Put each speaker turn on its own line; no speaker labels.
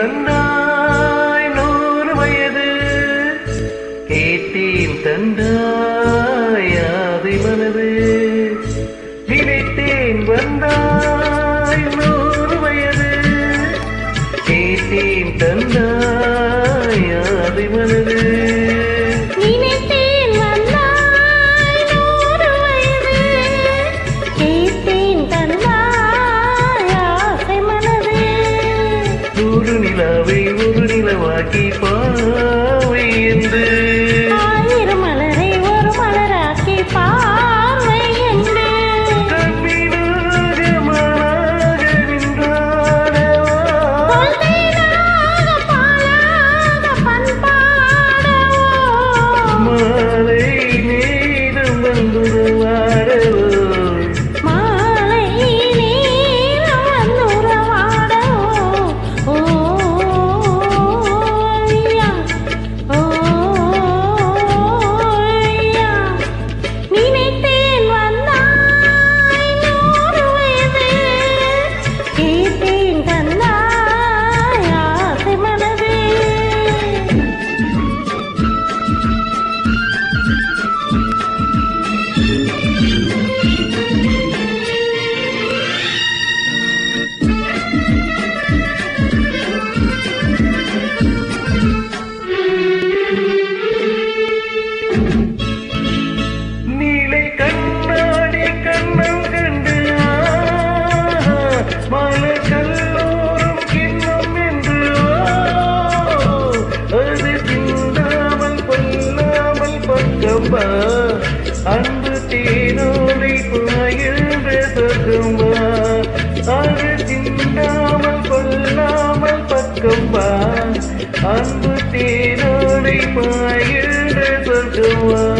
வந்தாய் நூறு வயது. கேட்டேன் தந்தாய் ஆதி மனது. நினைத்தேன் வந்தாய் நூறு வயது. கேட்டேன் தந்தாய் ஆதி மனது.
people are universal to one.